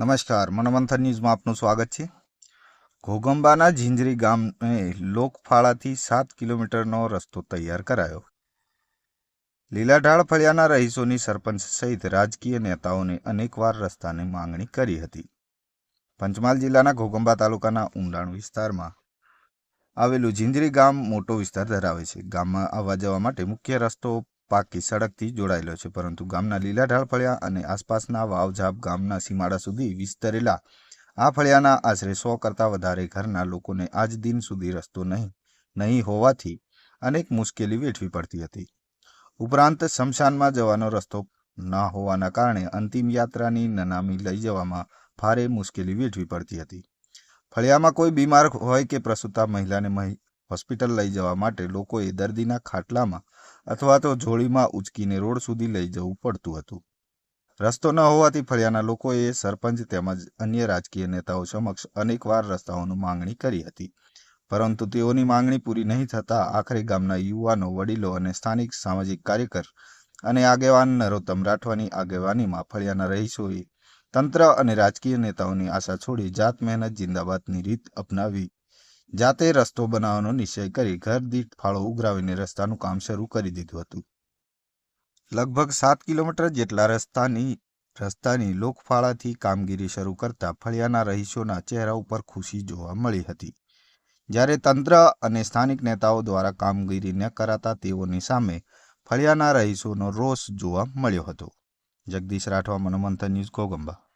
નમસ્કાર, મનમંથન ન્યૂઝમાં આપનું સ્વાગત છે. ઘોગંબાના ઝીંઝરી ગામે લોકફાળાથી સાત કિલોમીટરનો રસ્તો તૈયાર કરાયો. લીલાઢાળ ફળિયાના રહીશોની સરપંચ સહિત રાજકીય નેતાઓને અનેકવાર રસ્તાની માંગણી કરી હતી. પંચમહાલ જિલ્લાના ઘોગંબા તાલુકાના ઊંડાણ વિસ્તારમાં આવેલું ઝીંઝરી ગામ મોટો વિસ્તાર ધરાવે છે. ગામમાં આવવા જવા માટે મુખ્ય રસ્તો પાકી સડકથી જોડાયેલો છે. પરંતુ ગામના લીલા ઢાળ ફળિયા અને આસપાસના વાવઝાપ ગામના સીમાડા સુધી વિસ્તરેલા આ ફળિયાના આશરે સો કરતાં વધારે ઘરના લોકોને આજ દિન સુધી રસ્તો નહીં નહીં હોવાથી અનેક મુશ્કેલી વેઠવી પડતી હતી. ઉપરાંત શમશાનમાં જવાનો રસ્તો ન હોવાના કારણે અંતિમ યાત્રાની નનામી લઈ જવામાં ભારે મુશ્કેલી વેઠવી પડતી હતી. ફળિયામાં કોઈ બીમાર હોય કે પ્રસૂતા મહિલાને મહી હોસ્પિટલ લઈ જવા માટે લોકોએ દર્દીના ખાટલામાં અથવા તો જોડીમાં ઉચકીને રોડ સુધી લઈ જવું પડતું હતું. રસ્તો ન હોવાથી ફળિયાના લોકોએ સરપંચ તેમજ અન્ય રાજકીય નેતાઓ સમક્ષ અનેકવાર રસ્તાઓની માંગણી કરી હતી. પરંતુ તેઓની માંગણી પૂરી નહીં થતાં આખરે ગામના યુવાનો, વડીલો અને સ્થાનિક સામાજિક કાર્યકર અને આગેવાન નરોત્તમ રાઠવાની આગેવાનીમાં ફળિયાના રહીશોએ તંત્ર અને રાજકીય નેતાઓની આશા છોડી જાત મહેનત જિંદાબાદની રીત અપનાવી જાતે રસ્તો બનાવવાનો નિશ્ચય કરી ઘર દીઠ ફાળો ઉઘરાવીને રસ્તાનું કામ શરૂ કરી દીધું હતું. લગભગ સાત કિલોમીટર જેટલા રસ્તાની રસ્તાની લોકફાળાથી કામગીરી શરૂ કરતા ફળિયાના રહીશોના ચહેરા ઉપર ખુશી જોવા મળી હતી. જ્યારે તંત્ર અને સ્થાનિક નેતાઓ દ્વારા કામગીરી ન કરાતા તેઓની સામે ફળિયાના રહીશોનો રોષ જોવા મળ્યો હતો. જગદીશ રાઠવા, મનોમંથન ન્યૂઝ, ઘોગંબા.